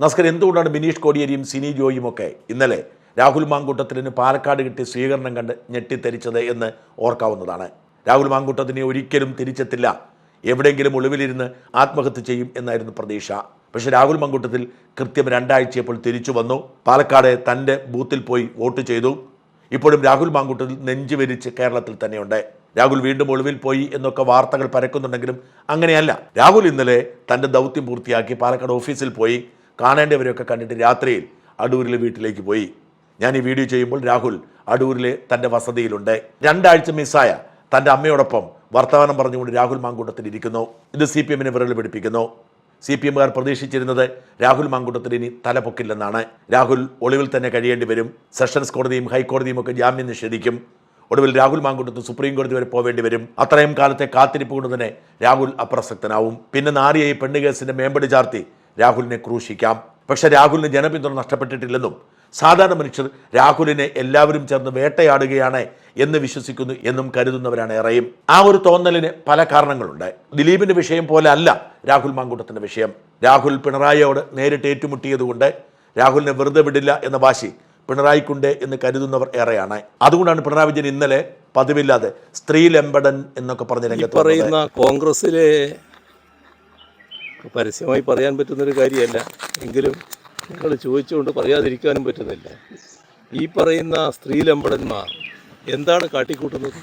നസ്കർ എന്തുകൊണ്ടാണ് ബിനീഷ് കോടിയേരിയും സിനി ജോയും ഒക്കെ ഇന്നലെ രാഹുൽ മാങ്കൂട്ടത്തിന് പാലക്കാട് കിട്ടിയ സ്വീകരണം കണ്ട് ഞെട്ടിത്തെരിച്ചത് എന്ന് ഓർക്കാവുന്നതാണ്. രാഹുൽ മാങ്കൂട്ടത്തിനെ ഒരിക്കലും തിരിച്ചെത്തില്ല. എവിടെയെങ്കിലും ഒളിവിലിരുന്ന് ആത്മഹത്യ ചെയ്യും എന്നായിരുന്നു പ്രതീക്ഷ. പക്ഷെ രാഹുൽ മങ്കൂട്ടത്തിൽ കൃത്യം രണ്ടാഴ്ചയപ്പോൾ തിരിച്ചു വന്നു. പാലക്കാട് തന്റെ ബൂത്തിൽ പോയി വോട്ട് ചെയ്തു. ഇപ്പോഴും രാഹുൽ മാങ്കൂട്ടത്തിൽ നെഞ്ചു വിരിച്ച് കേരളത്തിൽ തന്നെയുണ്ട്. രാഹുൽ വീണ്ടും ഒളിവിൽ പോയി എന്നൊക്കെ വാർത്തകൾ പരക്കുന്നുണ്ടെങ്കിലും അങ്ങനെയല്ല. രാഹുൽ ഇന്നലെ തന്റെ ദൗത്യം പൂർത്തിയാക്കി പാലക്കാട് ഓഫീസിൽ പോയി. കാണേണ്ടവരെയൊക്കെ കണ്ടിട്ട് രാത്രിയിൽ അടൂരിലെ വീട്ടിലേക്ക് പോയി. ഞാൻ ഈ വീഡിയോ ചെയ്യുമ്പോൾ രാഹുൽ അടൂരിലെ തന്റെ വസതിയിലുണ്ട്. രണ്ടാഴ്ച മിസ്സായ തന്റെ അമ്മയോടൊപ്പം വർത്തമാനം പറഞ്ഞുകൊണ്ട് രാഹുൽ മാങ്കൂട്ടത്തിൽ ഇരിക്കുന്നു. ഇത് സി പി എമ്മിനെ വിരൽ പിടിപ്പിക്കുന്നു. സി പി എമ്മുകാർ പ്രതീക്ഷിച്ചിരുന്നത് രാഹുൽ മാങ്കൂട്ടത്തിൽ ഇനി തലപൊക്കില്ലെന്നാണ്. രാഹുൽ ഒളിവിൽ തന്നെ കഴിയേണ്ടി വരും. സെഷൻസ് കോടതിയും ഹൈക്കോടതിയും ഒക്കെ ജാമ്യം നിഷേധിക്കും. ഒടുവിൽ രാഹുൽ മാങ്കുട്ടത്ത് സുപ്രീം കോടതി വരെ പോവേണ്ടി വരും. അത്രയും കാലത്തെ കാത്തിരിപ്പ് കൊണ്ട് തന്നെ രാഹുൽ അപ്രസക്തനാവും. പിന്നെ നാരിയെ പെണ്ണുകേസിന്റെ പെണ്ണ് കേസിന്റെ മേമ്പടി ചാർത്തി രാഹുലിനെ ക്രൂശിക്കാം. പക്ഷെ രാഹുലിന് ജനപിന്തുണ നഷ്ടപ്പെട്ടിട്ടില്ലെന്നും സാധാരണ മനുഷ്യർ രാഹുലിനെ എല്ലാവരും ചേർന്ന് വേട്ടയാടുകയാണ് എന്ന് വിശ്വസിക്കുന്നു എന്നും കരുതുന്നവരാണ് ഏറെയും ആ ഒരു തോന്നലിന് പല കാരണങ്ങളുണ്ട്. ദിലീപിന്റെ വിഷയം പോലെ അല്ല രാഹുൽ മാങ്കൂട്ടത്തിന്റെ വിഷയം. രാഹുൽ പിണറായിയോട് നേരിട്ട് ഏറ്റുമുട്ടിയതുകൊണ്ട് രാഹുലിനെ വെറുതെ വിടില്ല എന്ന വാശി പിണറായിക്കുണ്ട് എന്ന് കരുതുന്നവർ ഏറെയാണ്. അതുകൊണ്ടാണ് പിണറായി വിജയൻ ഇന്നലെ പതിവില്ലാതെ സ്ത്രീ ലംബടൻ എന്നൊക്കെ പറഞ്ഞ രംഗത്ത്. പറയുന്ന കോൺഗ്രസ്സിലെ പരസ്യമായി പറയാൻ പറ്റുന്നൊരു കാര്യമല്ല. എങ്കിലും നിങ്ങൾ ചോദിച്ചുകൊണ്ട് പറയാതിരിക്കാനും പറ്റുന്നില്ല. ഈ പറയുന്ന സ്ത്രീലമ്പടന്മാർ എന്താണ് കാട്ടിക്കൂട്ടുന്നത്?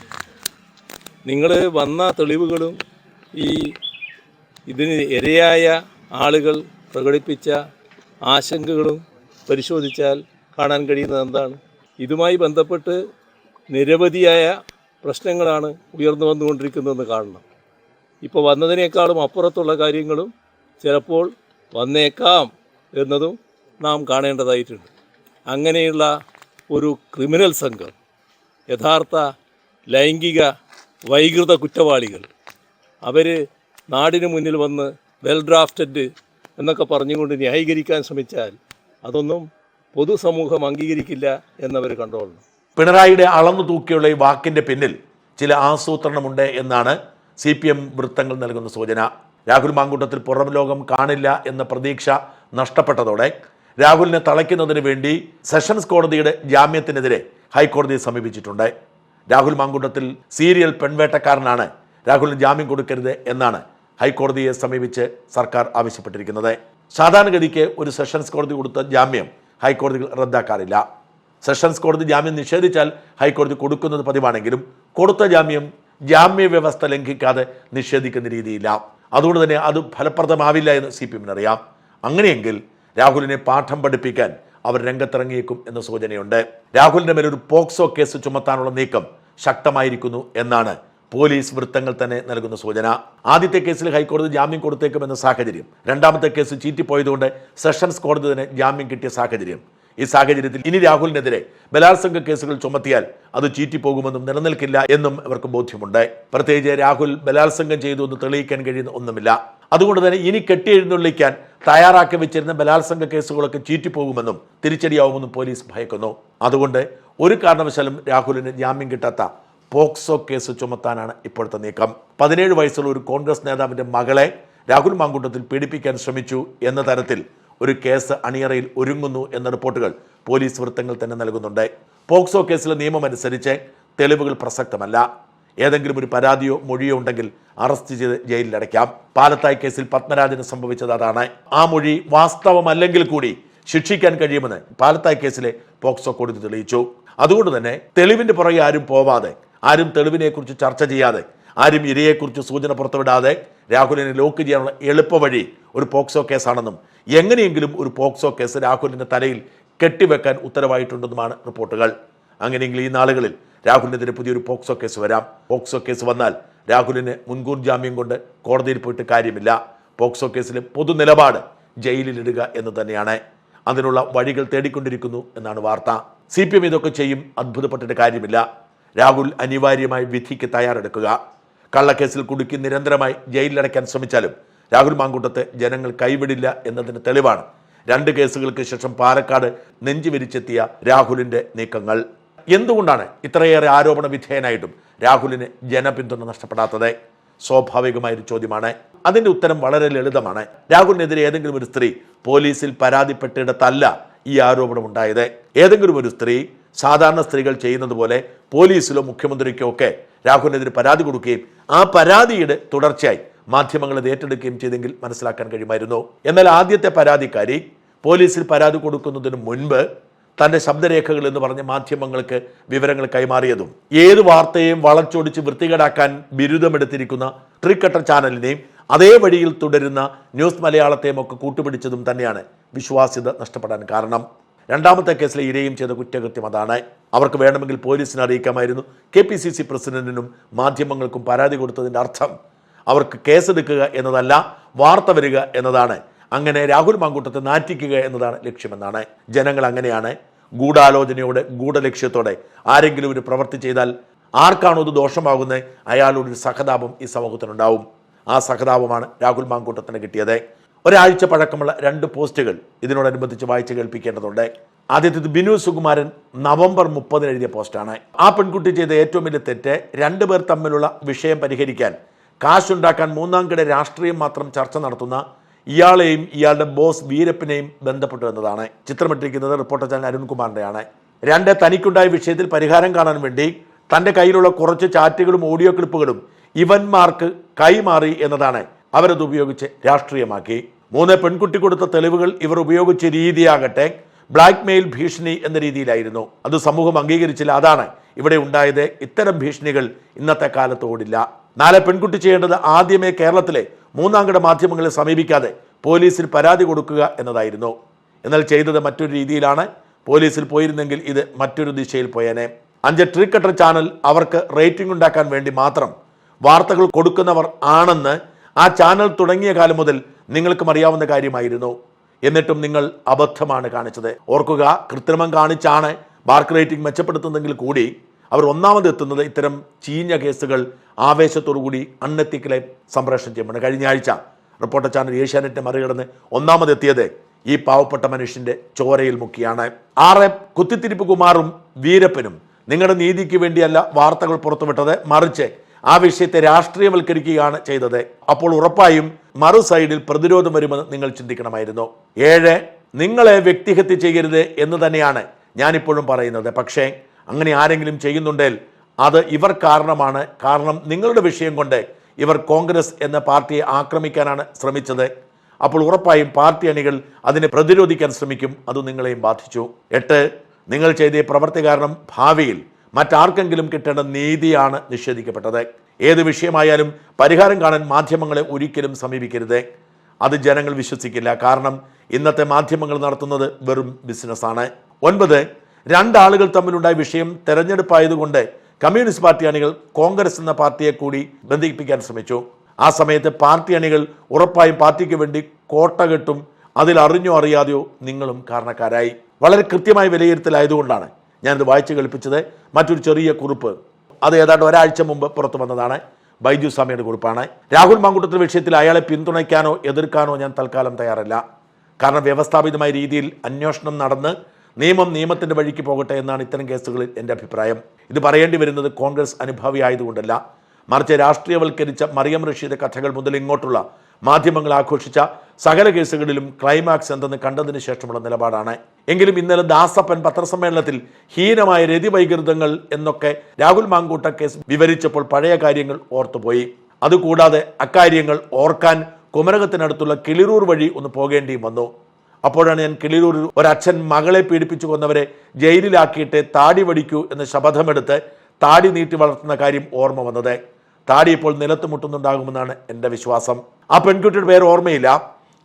നിങ്ങൾ വന്ന തെളിവുകളും ഈ ഇതിന് ഇരയായ ആളുകൾ പ്രകടിപ്പിച്ച ആശങ്കകളും പരിശോധിച്ചാൽ കാണാൻ കഴിയുന്നത് എന്താണ്? ഇതുമായി ബന്ധപ്പെട്ട് നിരവധിയായ പ്രശ്നങ്ങളാണ് ഉയർന്നു വന്നുകൊണ്ടിരിക്കുന്നതെന്ന് കാണണം. ഇപ്പോൾ വന്നതിനേക്കാളും അപ്പുറത്തുള്ള കാര്യങ്ങളും ചിലപ്പോൾ വന്നേക്കാം എന്നതും നാം കാണേണ്ടതായിട്ടുണ്ട്. അങ്ങനെയുള്ള ഒരു ക്രിമിനൽ സംഘം യഥാർത്ഥ ലൈംഗിക വൈകൃത കുറ്റവാളികൾ അവർ നാടിന് മുന്നിൽ വന്ന് വെൽ ഡ്രാഫ്റ്റഡ് എന്നൊക്കെ പറഞ്ഞുകൊണ്ട് ന്യായീകരിക്കാൻ ശ്രമിച്ചാൽ അതൊന്നും പൊതുസമൂഹം അംഗീകരിക്കില്ല എന്നവർ കണ്ടോളണം. പിണറായിയുടെ അളന്നു തൂക്കിയുള്ള ഈ വാക്കിന്റെ പിന്നിൽ ചില ആസൂത്രണമുണ്ട് എന്നാണ് സി പി എം വൃത്തങ്ങൾ നൽകുന്ന സൂചന. രാഹുൽ മാങ്കൂട്ടത്തിൽ പുറം ലോകം കാണില്ല എന്ന പ്രതീക്ഷ നഷ്ടപ്പെട്ടതോടെ രാഹുലിനെ തളയ്ക്കുന്നതിന് വേണ്ടി സെഷൻസ് കോടതിയുടെ ജാമ്യത്തിനെതിരെ ഹൈക്കോടതിയെ സമീപിച്ചിട്ടുണ്ട്. രാഹുൽ മാങ്കൂട്ടത്തിൽ സീരിയൽ പെൺവേട്ടക്കാരനാണ്. രാഹുലിന് ജാമ്യം കൊടുക്കരുത് എന്നാണ് ഹൈക്കോടതിയെ സമീപിച്ച് സർക്കാർ ആവശ്യപ്പെട്ടിരിക്കുന്നത്. സാധാരണഗതിക്ക് ഒരു സെഷൻസ് കോടതി കൊടുത്ത ജാമ്യം ഹൈക്കോടതികൾ റദ്ദാക്കാറില്ല. സെഷൻസ് കോടതി ജാമ്യം നിഷേധിച്ചാൽ ഹൈക്കോടതി കൊടുക്കുന്നത് പതിവാണെങ്കിലും കൊടുത്ത ജാമ്യം ജാമ്യ വ്യവസ്ഥ ലംഘിക്കാതെ നിഷേധിക്കുന്ന രീതിയില്ല. അതുകൊണ്ട് തന്നെ അത് ഫലപ്രദമാവില്ല എന്ന് സി പി എമ്മിനറിയാം അങ്ങനെയെങ്കിൽ രാഹുലിനെ പാഠം പഠിപ്പിക്കാൻ അവർ രംഗത്തിറങ്ങിയേക്കും എന്ന സൂചനയുണ്ട്. രാഹുലിന്റെ മേലൊരു പോക്സോ കേസ് ചുമത്താനുള്ള നീക്കം ശക്തമായിരിക്കുന്നു എന്നാണ് പോലീസ് വൃത്തങ്ങൾ തന്നെ നൽകുന്ന സൂചന. ആദ്യത്തെ കേസിൽ ഹൈക്കോടതി ജാമ്യം കൊടുത്തേക്കുമെന്ന സാഹചര്യം. രണ്ടാമത്തെ കേസ് ചീറ്റിപ്പോയതുകൊണ്ട് സെഷൻസ് കോടതി തന്നെ ജാമ്യം കിട്ടിയ സാഹചര്യം. ഈ സാഹചര്യത്തിൽ ഇനി രാഹുലിനെതിരെ ബലാത്സംഗ കേസുകൾ ചുമത്തിയാൽ അത് ചീറ്റിപ്പോകുമെന്നും നിലനിൽക്കില്ല എന്നും അവർക്ക് ബോധ്യമുണ്ട്. പ്രത്യേകിച്ച് രാഹുൽ ബലാത്സംഗം ചെയ്തു എന്ന് തെളിയിക്കാൻ കഴിയുന്ന ഒന്നുമില്ല. അതുകൊണ്ട് തന്നെ ഇനി കെട്ടിയെഴുന്നള്ളിക്കാൻ തയ്യാറാക്കി വെച്ചിരുന്ന ബലാത്സംഗ കേസുകളൊക്കെ ചീറ്റിപ്പോകുമെന്നും തിരിച്ചടിയാവുമെന്നും പോലീസ് ഭയക്കുന്നു. അതുകൊണ്ട് ഒരു കാരണവശാലും രാഹുലിന് ജാമ്യം കിട്ടാത്ത പോക്സോ കേസ് ചുമത്താനാണ് ഇപ്പോഴത്തെ നീക്കം. പതിനേഴ് വയസ്സുള്ള ഒരു കോൺഗ്രസ് നേതാവിന്റെ മകളെ രാഹുൽ മാങ്കൂട്ടത്തിൽ പീഡിപ്പിക്കാൻ ശ്രമിച്ചു എന്ന തരത്തിൽ ഒരു കേസ് അണിയറയിൽ ഒരുങ്ങുന്നു എന്ന റിപ്പോർട്ടുകൾ പോലീസ് വൃത്തങ്ങൾ തന്നെ നൽകുന്നുണ്ട്. പോക്സോ കേസിലെ നിയമം അനുസരിച്ച് തെളിവുകൾ പ്രസക്തമല്ല. ഏതെങ്കിലും ഒരു പരാതിയോ മൊഴിയോ ഉണ്ടെങ്കിൽ അറസ്റ്റ് ചെയ്ത് ജയിലിൽ അടയ്ക്കാം. പാലത്തായ് കേസിൽ പത്മരാജന് സംഭവിച്ചത് അതാണ്. ആ മൊഴി വാസ്തവമല്ലെങ്കിൽ കൂടി ശിക്ഷിക്കാൻ കഴിയുമെന്ന് പാലത്തായ് കേസിലെ പോക്സോ കോടതി തെളിയിച്ചു. അതുകൊണ്ട് തന്നെ തെളിവിന്റെ പുറകെ ആരും പോവാതെ ആരും തെളിവിനെക്കുറിച്ച് ചർച്ച ചെയ്യാതെ ആരും ഇരയെക്കുറിച്ച് സൂചന പുറത്തുവിടാതെ രാഹുലിനെ ലോക്ക് ചെയ്യാനുള്ള എളുപ്പ വഴി ഒരു പോക്സോ കേസാണെന്നും എങ്ങനെയെങ്കിലും ഒരു പോക്സോ കേസ് രാഹുലിന്റെ തലയിൽ കെട്ടിവെക്കാൻ ഉത്തരവായിട്ടുണ്ടെന്നുമാണ് റിപ്പോർട്ടുകൾ. അങ്ങനെയെങ്കിൽ ഈ നാളുകളിൽ രാഹുലിനെതിരെ പുതിയൊരു പോക്സോ കേസ് വരാം. പോക്സോ കേസ് വന്നാൽ രാഹുലിന് മുൻകൂർ ജാമ്യം കൊണ്ട് കോടതിയിൽ പോയിട്ട് കാര്യമില്ല. പോക്സോ കേസിലെ പൊതു നിലപാട് ജയിലിലിടുക എന്ന് തന്നെയാണ്. അതിനുള്ള വഴികൾ തേടിക്കൊണ്ടിരിക്കുന്നു എന്നാണ് വാർത്ത. സി പി എം ഇതൊക്കെ ചെയ്യും അത്ഭുതപ്പെട്ടിട്ട് കാര്യമില്ല. രാഹുൽ അനിവാര്യമായി വിധിക്ക് തയ്യാറെടുക്കുക. കള്ളക്കേസിൽ കുടുക്കി നിരന്തരമായി ജയിലിലടയ്ക്കാൻ ശ്രമിച്ചാലും രാഹുൽ മാങ്കൂട്ടത്തെ ജനങ്ങൾ കൈവിടില്ല എന്നതിന് തെളിവാണ്. രണ്ട് കേസുകൾക്ക് ശേഷം പാലക്കാട് നെഞ്ചുവിരിച്ചെത്തിയ രാഹുലിന്റെ നീക്കങ്ങൾ. എന്തുകൊണ്ടാണ് ഇത്രയേറെ ആരോപണ വിധേയനായിട്ടും രാഹുലിന് ജനപിന്തുണ നഷ്ടപ്പെടാത്തത്? സ്വാഭാവികമായ ഒരു ചോദ്യമാണ്. അതിന്റെ ഉത്തരം വളരെ ലളിതമാണ്. രാഹുലിനെതിരെ ഏതെങ്കിലും ഒരു സ്ത്രീ പോലീസിൽ പരാതിപ്പെട്ടിടത്തല്ല ഈ ആരോപണം ഉണ്ടായത്. ഏതെങ്കിലും ഒരു സ്ത്രീ സാധാരണ സ്ത്രീകൾ ചെയ്യുന്നത് പോലെ പോലീസിലോ മുഖ്യമന്ത്രിക്കോ ഒക്കെ രാഹുലിനെതിരെ പരാതി കൊടുക്കുകയും ആ പരാതിയുടെ തുടർച്ചയായി മാധ്യമങ്ങൾ അത് ഏറ്റെടുക്കുകയും ചെയ്തെങ്കിൽ മനസ്സിലാക്കാൻ കഴിയുമായിരുന്നു. എന്നാൽ ആദ്യത്തെ പരാതിക്കാരി പോലീസിൽ പരാതി കൊടുക്കുന്നതിന് മുൻപ് തന്റെ ശബ്ദരേഖകൾ എന്ന് പറഞ്ഞ മാധ്യമങ്ങൾക്ക് വിവരങ്ങൾ കൈമാറിയതും ഏത് വാർത്തയെയും വളച്ചൊടിച്ച് വൃത്തികേടാക്കാൻ ബിരുദമെടുത്തിരിക്കുന്ന ട്രിക്കട്ടർ ചാനലിനെയും അതേ വഴിയിൽ തുടരുന്ന ന്യൂസ് മലയാളത്തെയും ഒക്കെ കൂട്ടുപിടിച്ചതും തന്നെയാണ് വിശ്വാസ്യത നഷ്ടപ്പെടാൻ കാരണം. രണ്ടാമത്തെ കേസിലെ ഇരയും ചെയ്ത കുറ്റകൃത്യം അതാണ്. അവർക്ക് വേണമെങ്കിൽ പോലീസിനെ അറിയിക്കാമായിരുന്നു. കെ പി സി സി പ്രസിഡന്റിനും മാധ്യമങ്ങൾക്കും പരാതി കൊടുത്തതിന്റെ അർത്ഥം അവർക്ക് കേസെടുക്കുക എന്നതല്ല വാർത്ത വരിക എന്നതാണ്. അങ്ങനെ രാഹുൽ മാങ്കൂട്ടത്തെ നാറ്റിക്കുക എന്നതാണ് ലക്ഷ്യമെന്നാണ്. ജനങ്ങൾ അങ്ങനെയാണ്. ഗൂഢാലോചനയോടെ ഗൂഢലക്ഷ്യത്തോടെ ആരെങ്കിലും ഒരു പ്രവൃത്തി ചെയ്താൽ ആർക്കാണോ ഇത് ദോഷമാകുന്നത്? അയാളുടെ ഒരു സഹതാപം ഈ സമൂഹത്തിനുണ്ടാവും. ആ സഹതാപമാണ് രാഹുൽ മാങ്കൂട്ടത്തിന് കിട്ടിയത്. ഒരാഴ്ച പഴക്കമുള്ള രണ്ട് പോസ്റ്റുകൾ ഇതിനോടനുബന്ധിച്ച് വായിച്ചു കേൾപ്പിക്കേണ്ടതുണ്ട്. ആദ്യത്തേത് ബിനു സുകുമാരൻ നവംബർ മുപ്പതിന് എഴുതിയ പോസ്റ്റാണ്. ആ പെൺകുട്ടി ചെയ്ത ഏറ്റവും വലിയ തെറ്റ് രണ്ടുപേർ തമ്മിലുള്ള വിഷയം പരിഹരിക്കാൻ കാശുണ്ടാക്കാൻ മൂന്നാം കിട രാഷ്ട്രീയം മാത്രം ചർച്ച നടത്തുന്ന ഇയാളെയും ഇയാളുടെ ബോസ് വീരപ്പിനെയും ബന്ധപ്പെട്ടു എന്നതാണ്. ചിത്രമിട്ടിരിക്കുന്നത് റിപ്പോർട്ടർ ചാനൽ അരുൺകുമാറിന്റെയാണ് രണ്ട് തനിക്കുണ്ടായ വിഷയത്തിൽ പരിഹാരം കാണാൻ വേണ്ടി തന്റെ കയ്യിലുള്ള കുറച്ച് ചാറ്റുകളും ഓഡിയോ ക്ലിപ്പുകളും ഇവന്മാർക്ക് കൈമാറി എന്നതാണ്. അവരത് ഉപയോഗിച്ച് രാഷ്ട്രീയമാക്കി. മൂന്ന് പെൺകുട്ടി കൊടുത്ത തെളിവുകൾ ഇവർ ഉപയോഗിച്ച രീതിയാകട്ടെ ബ്ലാക്ക് മെയിൽ ഭീഷണി എന്ന രീതിയിലായിരുന്നു. അത് സമൂഹം അംഗീകരിച്ചില്ല. അതാണ് ഇവിടെ ഉണ്ടായത്. ഇത്തരം ഭീഷണികൾ ഇന്നത്തെ കാലത്ത് ഓടില്ല. നാളെ പെൺകുട്ടി ചെയ്യേണ്ടത് ആദ്യമേ കേരളത്തിലെ മൂന്നാംകിട മാധ്യമങ്ങളെ സമീപിക്കാതെ പോലീസിൽ പരാതി കൊടുക്കുക എന്നതായിരുന്നു. എന്നാൽ ചെയ്തത് മറ്റൊരു രീതിയിലാണ്. പോലീസിൽ പോയിരുന്നെങ്കിൽ ഇത് മറ്റൊരു ദിശയിൽ പോയേനെ. അഞ്ച് ട്രിക്കട്ടർ ചാനൽ അവർക്ക് റേറ്റിംഗ് ഉണ്ടാക്കാൻ വേണ്ടി മാത്രം വാർത്തകൾ കൊടുക്കുന്നവർ ആണെന്ന് ആ ചാനൽ തുടങ്ങിയ കാലം മുതൽ നിങ്ങൾക്കും അറിയാവുന്ന കാര്യമായിരുന്നു. എന്നിട്ടും നിങ്ങൾ അബദ്ധമാണ് കാണിച്ചത്. ഓർക്കുക കൃത്രിമം കാണിച്ചാണ് മാർക്ക് റേറ്റിംഗ് മെച്ചപ്പെടുത്തുന്നെങ്കിൽ കൂടി അവർ ഒന്നാമത് എത്തുന്നത് ഇത്തരം ചീഞ്ഞ കേസുകൾ ആവേശത്തോടുകൂടി അൺഎത്തിക്കലെ സംപ്രേഷണം ചെയ്യുമ്പോൾ കഴിഞ്ഞ ആഴ്ച റിപ്പോർട്ടർ ചാനൽ ഏഷ്യാനെറ്റ് മറികടന്ന് ഒന്നാമതെത്തിയത് ഈ പാവപ്പെട്ട മനുഷ്യന്റെ ചോരയിൽ മുക്കിയാണ്. ആറ് കുത്തിത്തിരിപ്പ് കുമാറും വീരപ്പനും നിങ്ങളുടെ നീതിക്ക് വേണ്ടിയല്ല വാർത്തകൾ പുറത്തുവിട്ടത്. മറിച്ച് ആ വിഷയത്തെ രാഷ്ട്രീയവൽക്കരിക്കുകയാണ് ചെയ്തത്. അപ്പോൾ ഉറപ്പായും മറു സൈഡിൽ പ്രതിരോധം വരുമെന്ന് നിങ്ങൾ ചിന്തിക്കണമായിരുന്നു. ഏഴ് നിങ്ങളെ വ്യക്തിഹത്യ ചെയ്യരുത് എന്ന് തന്നെയാണ് ഞാനിപ്പോഴും പറയുന്നത്. പക്ഷേ അങ്ങനെ ആരെങ്കിലും ചെയ്യുന്നുണ്ടെങ്കിൽ അത് ഇവർ കാരണമാണ്. കാരണം നിങ്ങളുടെ വിഷയം കൊണ്ട് ഇവർ കോൺഗ്രസ് എന്ന പാർട്ടിയെ ആക്രമിക്കാനാണ് ശ്രമിച്ചത്. അപ്പോൾ ഉറപ്പായും പാർട്ടി അണികൾ അതിനെ പ്രതിരോധിക്കാൻ ശ്രമിക്കും. അത് നിങ്ങളെയും ബാധിച്ചു. എട്ട് നിങ്ങൾ ചെയ്ത ഈ പ്രവൃത്തി കാരണം ഭാവിയിൽ മറ്റാർക്കെങ്കിലും കിട്ടേണ്ട നീതിയാണ് നിഷേധിക്കപ്പെട്ടത്. ഏത് വിഷയമായാലും പരിഹാരം കാണാൻ മാധ്യമങ്ങളെ ഒരിക്കലും സമീപിക്കരുത്. അത് ജനങ്ങൾ വിശ്വസിക്കില്ല. കാരണം ഇന്നത്തെ മാധ്യമങ്ങൾ നടത്തുന്നത് വെറും ബിസിനസ്സാണ്. ഒൻപത് രണ്ടാളുകൾ തമ്മിലുണ്ടായ വിഷയം തെരഞ്ഞെടുപ്പായതുകൊണ്ട് കമ്മ്യൂണിസ്റ്റ് പാർട്ടി അണികൾ കോൺഗ്രസ് എന്ന പാർട്ടിയെ കൂടി ബന്ധിപ്പിക്കാൻ ശ്രമിച്ചു. ആ സമയത്ത് പാർട്ടി അണികൾ ഉറപ്പായും പാർട്ടിക്ക് വേണ്ടി കോട്ട കെട്ടും. അതിൽ അറിഞ്ഞോ അറിയാതെയോ നിങ്ങളും കാരണക്കാരായി. വളരെ കൃത്യമായ വിലയിരുത്തലായതുകൊണ്ടാണ് ഞാനിത് വായിച്ചു കേൾപ്പിച്ചത് മറ്റൊരു ചെറിയ കുറിപ്പ്. അത് ഏതാണ്ട് ഒരാഴ്ച മുമ്പ് പുറത്തു വന്നതാണ്. ബൈജു സ്വാമിയുടെ കുറിപ്പാണ്. രാഹുൽ മാങ്കുട്ടത്തിൽ വിഷയത്തിൽ അയാളെ പിന്തുണയ്ക്കാനോ എതിർക്കാനോ ഞാൻ തൽക്കാലം തയ്യാറല്ല. കാരണം വ്യവസ്ഥാപിതമായ രീതിയിൽ അന്വേഷണം നടന്ന് നിയമം നിയമത്തിന്റെ വഴിക്ക് പോകട്ടെ എന്നാണ് ഇത്തരം കേസുകളിൽ എന്റെ അഭിപ്രായം. ഇത് പറയേണ്ടി വരുന്നത് കോൺഗ്രസ് അനുഭാവി ആയതുകൊണ്ടല്ല മറിച്ച് രാഷ്ട്രീയവൽക്കരിച്ച മറിയം റഷീദ് കഥകൾ മുതൽ ഇങ്ങോട്ടുള്ള മാധ്യമങ്ങൾ ആഘോഷിച്ച സകല കേസുകളിലും ക്ലൈമാക്സ് എന്തെന്ന് കണ്ടതിന് ശേഷമുള്ള നിലപാടാണ്. എങ്കിലും ഇന്നലെ ദാസപ്പൻ പത്രസമ്മേളനത്തിൽ ഹീനമായ രതിവൈകൃതങ്ങൾ എന്നൊക്കെ രാഹുൽ മാങ്കൂട്ട കേസ് വിവരിച്ചപ്പോൾ പഴയ കാര്യങ്ങൾ ഓർത്തുപോയി. അതുകൂടാതെ അക്കാര്യങ്ങൾ ഓർക്കാൻ കുമരകത്തിനടുത്തുള്ള കിളിരൂർ വഴി ഒന്ന് പോകേണ്ടിയും വന്നു. അപ്പോഴാണ് ഞാൻ കിളിരൂരിൽ ഒരച്ഛൻ മകളെ പീഡിപ്പിച്ചു കൊന്നവരെ ജയിലിലാക്കിയിട്ട് താടി വടിക്കൂ എന്ന് ശപഥമെടുത്ത് താടി നീട്ടി വളർത്തുന്ന കാര്യം ഓർമ്മ വന്നത്. താടി ഇപ്പോൾ നിലത്ത് മുട്ടുന്നുണ്ടാകുമെന്നാണ് എന്റെ വിശ്വാസം. ആ പെൺകുട്ടിയുടെ പേര് ഓർമ്മയില്ല.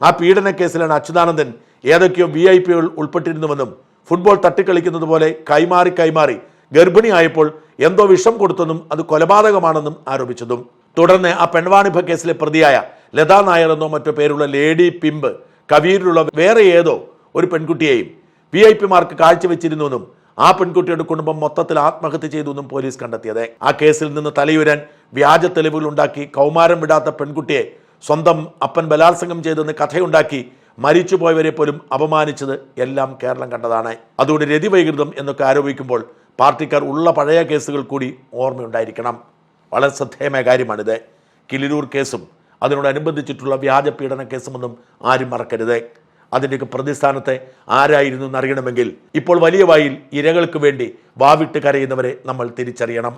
ആ പീഡന കേസിലാണ് അച്യുതാനന്ദൻ ഏതൊക്കെയോ വി ഐ പികൾ ഉൾപ്പെട്ടിരുന്നുവെന്നും ഫുട്ബോൾ തട്ടിക്കളിക്കുന്നത് പോലെ കൈമാറി കൈമാറി ഗർഭിണിയായപ്പോൾ എന്തോ വിഷം കൊടുത്തെന്നും അത് കൊലപാതകമാണെന്നും ആരോപിച്ചതും. തുടർന്ന് ആ പെൺവാണിഭ കേസിലെ പ്രതിയായ ലതാ നായർ എന്നോ മറ്റോ പേരുള്ള ലേഡി പിമ്പ് കവീരിലുള്ള വേറെ ഏതോ ഒരു പെൺകുട്ടിയെയും വി ഐ പിമാർക്ക് കാഴ്ചവെച്ചിരുന്നുവെന്നും ആ പെൺകുട്ടിയുടെ കുടുംബം മൊത്തത്തിൽ ആത്മഹത്യ ചെയ്തുവെന്നും പോലീസ് കണ്ടെത്തിയത്. ആ കേസിൽ നിന്ന് തലയുരാൻ വ്യാജ തെളിവുകൾ ഉണ്ടാക്കി കൗമാരം വിടാത്ത പെൺകുട്ടിയെ സ്വന്തം അപ്പൻ ബലാത്സംഗം ചെയ്തെന്ന് കഥയുണ്ടാക്കി മരിച്ചുപോയവരെ പോലും അപമാനിച്ചത് എല്ലാം കേരളം കണ്ടതാണ്. അതുകൊണ്ട് രതി വൈകൃതം എന്നൊക്കെ ആരോപിക്കുമ്പോൾ പാർട്ടിക്കാർ ഉള്ള പഴയ കേസുകൾ കൂടി ഓർമ്മയുണ്ടായിരിക്കണം. വളരെ ശ്രദ്ധേയമായ കാര്യമാണിത്. കിളിരൂർ കേസും അതിനോടനുബന്ധിച്ചിട്ടുള്ള വ്യാജ പീഡന കേസുമൊന്നും ആരും മറക്കരുത്. അതിന്റെയൊക്കെ പ്രതിസ്ഥാനത്തെ ആരായിരുന്നു എന്നറിയണമെങ്കിൽ ഇപ്പോൾ വലിയ വായിൽ ഇരകൾക്ക് വേണ്ടി വാവിട്ട് കരയുന്നവരെ നമ്മൾ തിരിച്ചറിയണം.